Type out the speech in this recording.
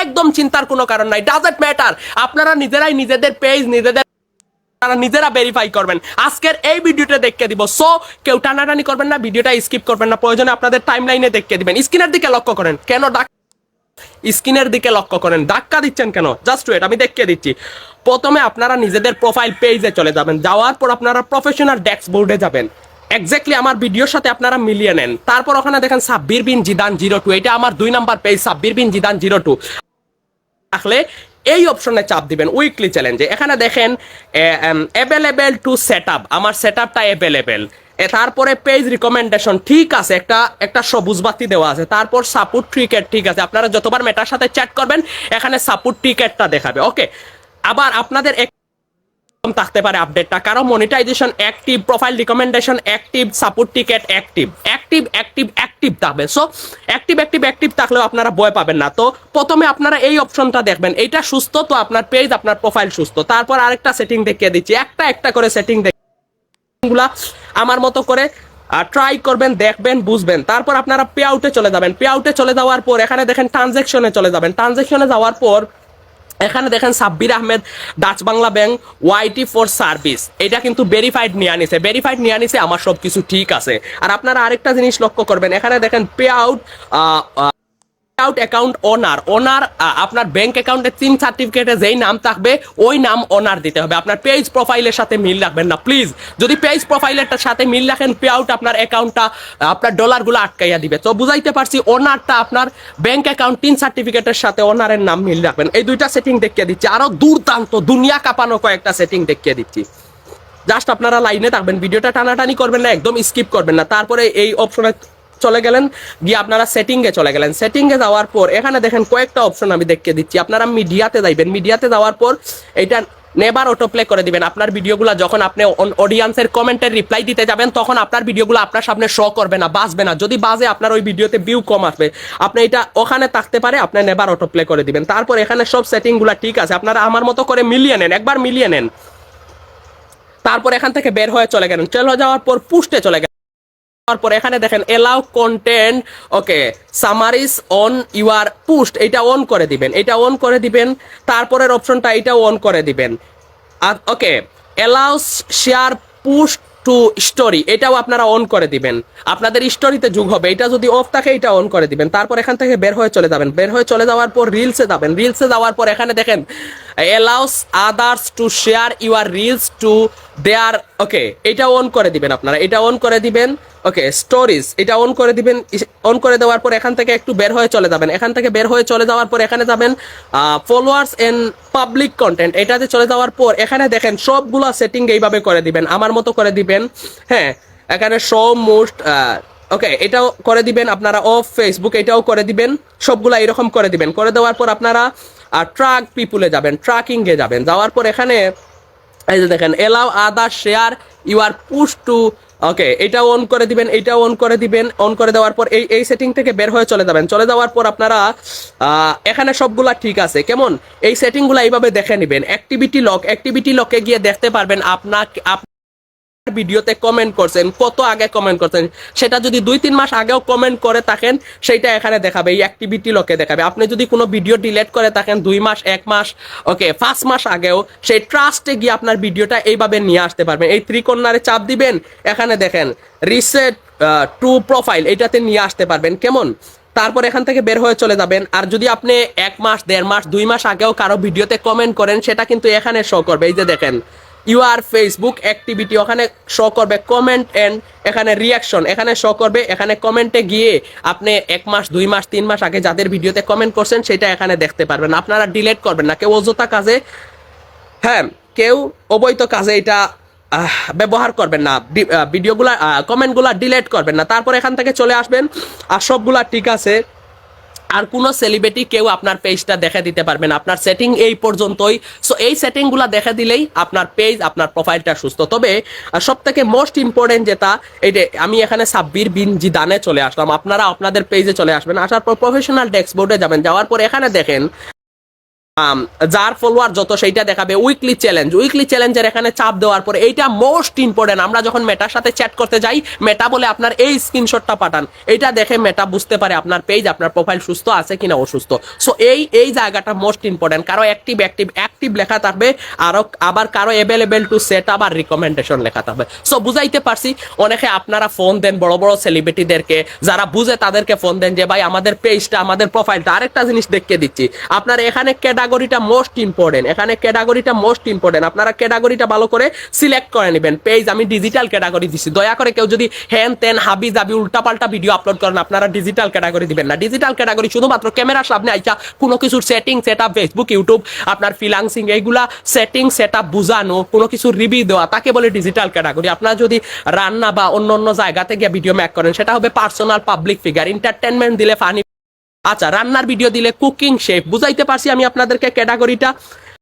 একদম চিন্তার কোনো কারণ নাই। ডাজেন্ট ম্যাটার আপনারা নিজেরাই নিজেদের পেজ নিজেদের নিজেরা ভেরিফাই করবেন। আজকের এই ভিডিওটা দেখে দিব। সো কেউ টানাটানি করবেন না ভিডিওটা স্কিপ করবেন না। প্রয়োজনে আপনাদের টাইম লাইনে দেখে দিবেন। স্ক্রিনের দিকে লক্ষ্য করেন। কেন ডাক স্ক্রিনের দিকে লক্ষ্য করেন। ধাক্কা দিচ্ছেন কেন? জাস্ট ওয়েট আমি দেখিয়ে দিচ্ছি। প্রথমে আপনারা নিজেদের প্রোফাইল পেজে চলে যাবেন। যাওয়ার পর আপনারা প্রফেশনাল ড্যাশবোর্ডে যাবেন। এক্স্যাক্টলি আমার ভিডিওর সাথে আপনারা মিলিয়ে নেন। তারপর ওখানে দেখেন সাব্বির বিন জিদান জিরো টু এটা আমার দুই number page Sabbir bin Zidan zero two রাখলে এই অপশনে চাপ দিবেন উইকলি চ্যালেঞ্জে এখানে দেখেন অ্যাভেলেবেল টু সেট আপ আমার সেট আপটা অ্যাভেলেবেল তারপরে পেজ রিকমেন্ডেশন ঠিক আছে, একটা একটা সবুজ বাতি দেওয়া আছে। তারপর সাপোর্ট ক্রিকেট ঠিক আছে। আপনারা যতবার মেটার সাথে চ্যাট করবেন, এখানে সাপোর্ট টিকেটটা দেখাবে। ওকে আবার আপনাদের থাকতে পারে আপডেটটা কারণ monetization active profile recommendation active support ticket active active active active থাকবে। সো অ্যাক্টিভ অ্যাক্টিভ অ্যাক্টিভ থাকলেও আপনারা ভয় পাবেন না। তো, প্রথমে আপনারা এই অপশনটা দেখবেন। এইটা সুস্থ, তো আপনার পেজ আপনার প্রোফাইল সুস্থ। তারপর আরেকটা সেটিং দেখিয়ে দিচ্ছি। একটা একটা করে সেটিংগুলা আমার মতো করে ট্রাই করবেন, দেখবেন, বুঝবেন। তারপর আপনারা পে আউটে চলে যাবেন। পে আউটে চলে যাওয়ার পর, এখানে দেখেন ট্রানজেকশনে চলে যাবেন। ট্রানজেকশনে যাওয়ার পর এখানে দেখেন Sabbir Ahmed, Dutch Bangla bank YT for service এটা কিন্তু ভেরিফাইড নিয়ে আনিছে। ভেরিফাইড নিয়ে আনিছে, আমার সব কিছু ঠিক আছে। আর আপনারা আরেকটা জিনিস লক্ষ্য করবেন, এখানে দেখেন pay out out account owner owner আপনার ব্যাংক অ্যাকাউন্টের তিন সার্টিফিকেটে যেই নাম থাকবে, ওই নাম ওনার দিতে হবে। আপনার পেজ প্রোফাইলের সাথে মিল রাখবেন না প্লিজ যদি পেজ প্রোফাইলের সাথে মিল রাখেন পে আউট আপনার অ্যাকাউন্টটা আপনার ডলারগুলো আটকাইয়া দিবে। তো বুঝাইতে পারছি ওনারটা আপনার ব্যাংক অ্যাকাউন্ট তিন সার্টিফিকেটের সাথে ওনারের নাম মিল রাখবেন। এই দুইটা সেটিং দেখিয়ে দিচ্ছি। আরও দুর্দান্ত, দুনিয়া কাঁপানো কয়েকটা সেটিং দেখিয়ে দিচ্ছি। জাস্ট আপনারা লাইনে থাকবেন, ভিডিওটা টানাটানি করবেন না, একদম স্কিপ করবেন না। তারপরে এই অপশনে চলে গেলেন, গিয়ে আপনারা সেটিংয়ে চলে গেলেন। সেটিংয়ে যাওয়ার পর, এখানে দেখেন কয়েকটা অপশন আমি দেখিয়ে দিচ্ছি। আপনারা মিডিয়াতে যাইবেন। মিডিয়াতে যাওয়ার পর, এটা নেবার অটো প্লে করে দিবেন। আপনার ভিডিওগুলো যখন আপনি অডিয়েন্সের কমেন্টের রিপ্লাই দিতে যাবেন, তখন আপনার ভিডিওগুলো আপনার সামনে শো করবে না, বাজবে না। যদি বাজে, আপনার ওই ভিডিওতে ভিউ কম আসবে। আপনি এটা ওখানে থাকতে পারে, আপনি নেবার অটো প্লে করে দিবেন। তারপর এখানে সব সেটিংগুলো ঠিক আছে। আপনারা আমার মতো করে মিলিয়ে নেন, একবার মিলিয়ে নেন। তারপর এখান থেকে বের হয়ে চলে গেলেন। চলে যাওয়ার পর পুষ্টে চলে গেলেন। তারপর এখানে দেখেন allow content okay summaries on your post এটা অন করে দিবেন, এটা অন করে দিবেন, তারপরের অপশনটা এটা অন করে দিবেন। আর okay allows share post to story এটাও আপনারা অন করে দিবেন। আপনাদের স্টোরিতে যুগ হবে, এটা যদি অফ থাকে, এটা অন করে দিবেন। তারপর এখান থেকে বের হয়ে চলে যাবেন, বের হয়ে চলে যাওয়ার পর রিলসে যাবেন। রিলসে যাওয়ার পর এখানে দেখেন allows others to share your reels to their okay এটা অন করে দিবেন আপনারা, এটা অন করে দিবেন ওকে স্টোরিজ এটা অন করে দিবেন অন করে দেওয়ার পর এখান থেকে একটু বের হয়ে চলে যাবেন। এখান থেকে বের হয়ে চলে যাওয়ার পর এখানে যাবেন ফলোয়ার্স এন্ড পাবলিক কন্টেন্ট এটাতে চলে যাওয়ার পর এখানে দেখেন সবগুলো সেটিং এইভাবে করে দিবেন, আমার মতো করে দিবেন হ্যাঁ এখানে শো মোস্ট ওকে এটাও করে দিবেন আপনারা অফ ফেসবুক এটাও করে দিবেন, সবগুলা এরকম করে দিবেন। করে দেওয়ার পর আপনারা ট্রাক পিপুলে যাবেন ট্রাকিংয়ে যাবেন, যাওয়ার পর এখানে এই যে দেখেন এলাও আদা share your push to okay এটা অন করে দিবেন, এটা অন করে দিবেন অন করে দেওয়ার পর এই এই সেটিং থেকে বের হয়ে চলে যাবেন। চলে যাওয়ার পর আপনারা এখানে সবগুলা ঠিক আছে। কেমন? এই সেটিংগুলো এইভাবে দেখে নেবেন। অ্যাক্টিভিটি লক অ্যাক্টিভিটি লকে গিয়ে দেখতে পারবেন আপনাকে আপ- ভিডিওতে কমেন্ট করছেন, কত আগে কমেন্ট করছেন, সেটা যদি দুই তিন মাস আগেও কমেন্ট করে থাকেন সেটা এখানে দেখাবে, এই অ্যাক্টিভিটি লোকে দেখাবে। আপনি যদি কোনো ভিডিও ডিলেট করে থাকেন, দুই মাস, এক মাস ওকে পাঁচ মাস আগেও, সেই ট্রাস্টে গিয়ে আপনার ভিডিওটা এইভাবে নিয়ে আসতে পারবেন। এই ত্রিকোণারে চাপ দিবেন, এখানে দেখেন রিসেট টু প্রোফাইল এটাতে নিয়ে আসতে পারবেন। কেমন? তারপর এখান থেকে বের হয়ে চলে যাবেন। আর যদি আপনি এক মাস, দেড় মাস, দুই মাস আগেও কারও ভিডিওতে কমেন্ট করেন, সেটা কিন্তু এখানে শো করবে। এই যে দেখেন ইউআর ফেসবুক অ্যাক্টিভিটি ওখানে শো করবে কমেন্ট অ্যান্ড এখানে রিয়াকশন এখানে শো করবে, এখানে কমেন্টে গিয়ে আপনি এক মাস, দুই মাস, তিন মাস আগে যাদের ভিডিওতে কমেন্ট করছেন, সেটা এখানে দেখতে পারবেন। আপনারা ডিলেট করবেন না। কেউ অযথা কাজে হ্যাঁ কেউ অবৈধ কাজে এটা ব্যবহার করবেন না। ভিডিওগুলা কমেন্টগুলা ডিলেট করবেন না। তারপর এখান থেকে চলে আসবেন। আর সবগুলা ঠিক আছে। আর কোনো সেলিব্রিটি কেউ আপনার পেজটা দেখে দিতে পারবে না। আপনার সেটিং এই পর্যন্তই। সো এই সেটিংগুলো দেখে দিলেই আপনার পেজ আপনার প্রোফাইলটা সুস্থ। তবে সব থেকে মোস্ট ইম্পর্টেন্ট যেটা, এই যে আমি এখানে সাব্বির বিন জি দানে চলে আসলাম। আপনারা আপনাদের পেজে চলে আসবেন। আসার পর প্রফেশনাল ডেস্কবোর্ডে যাবেন। যাওয়ার পর এখানে দেখেন যার ফলোয়ার যত সেইটা দেখাবে উইকলি চ্যালেঞ্জ উইকলি চ্যালেঞ্জের এখানে চাপ দেওয়ার পরে এইটা মোস্ট ইম্পর্টেন্ট আমরা যখন মেটার সাথে চ্যাট করতে যাই, মেটা বলে আপনার এই স্ক্রিনশটটা পাঠান। এটা দেখে মেটা বুঝতে পারে আপনার পেজ আপনার প্রোফাইল সুস্থ আছে কিনা অসুস্থ। সো এই এই জায়গাটা মোস্ট ইম্পর্টেন্ট কারও অ্যাক্টিভ অ্যাক্টিভ অ্যাক্টিভ লেখা থাকবে, আরও, আবার কারও অ্যাভেলেবেল টু সেট আপ আর রিকমেন্ডেশন লেখা থাকবে। সো বুঝাইতে পারছি, অনেকে আপনারা ফোন দেন বড় বড় সেলিব্রিটিদেরকে যারা বুঝে তাদেরকে ফোন দেন যে, ভাই, আমাদের পেজটা আমাদের প্রোফাইলটা আরেকটা জিনিস দেখে দিচ্ছি। আপনার এখানে ক্যাটাগরিটা মোস্ট ইম্পর্টেন্ট এখানে ক্যাটাগরিটা মোস্ট ইম্পর্টেন্ট আপনারা ক্যাটাগরিটা ভালো করে সিলেক্ট করে নেবেন। পেজ আমি ডিজিটাল ক্যাটাগরি দিচ্ছি দয়া করে কেউ যদি হ্যান তেন হাবি জাবি উল্টাপাল্টা ভিডিও আপলোড করেন, আপনারা ডিজিটাল ক্যাটাগরি দিবেন না। ডিজিটাল ক্যাটাগরি শুধুমাত্র ক্যামেরার সামনে আইসা কোনো কিছুর setting set up Facebook YouTube আপনার ফিলান্সিং এইগুলা সেটিং সেট আপ বুঝানো, কোনো কিছু রিভিউ দেওয়া, তাকে বলে ডিজিটাল ক্যাটাগরি আপনারা যদি রান্না বা অন্য অন্য জায়গাতে গিয়ে ভিডিও ম্যাক করেন, সেটা হবে পার্সোনাল পাবলিক ফিগার এন্টারটেনমেন্ট দিলে ফানি আচ্ছা রান্নার ভিডিও দিলে কুকিং শেফ বুঝাইতে পারছি আমি আপনাদেরকে ক্যাটাগরিটা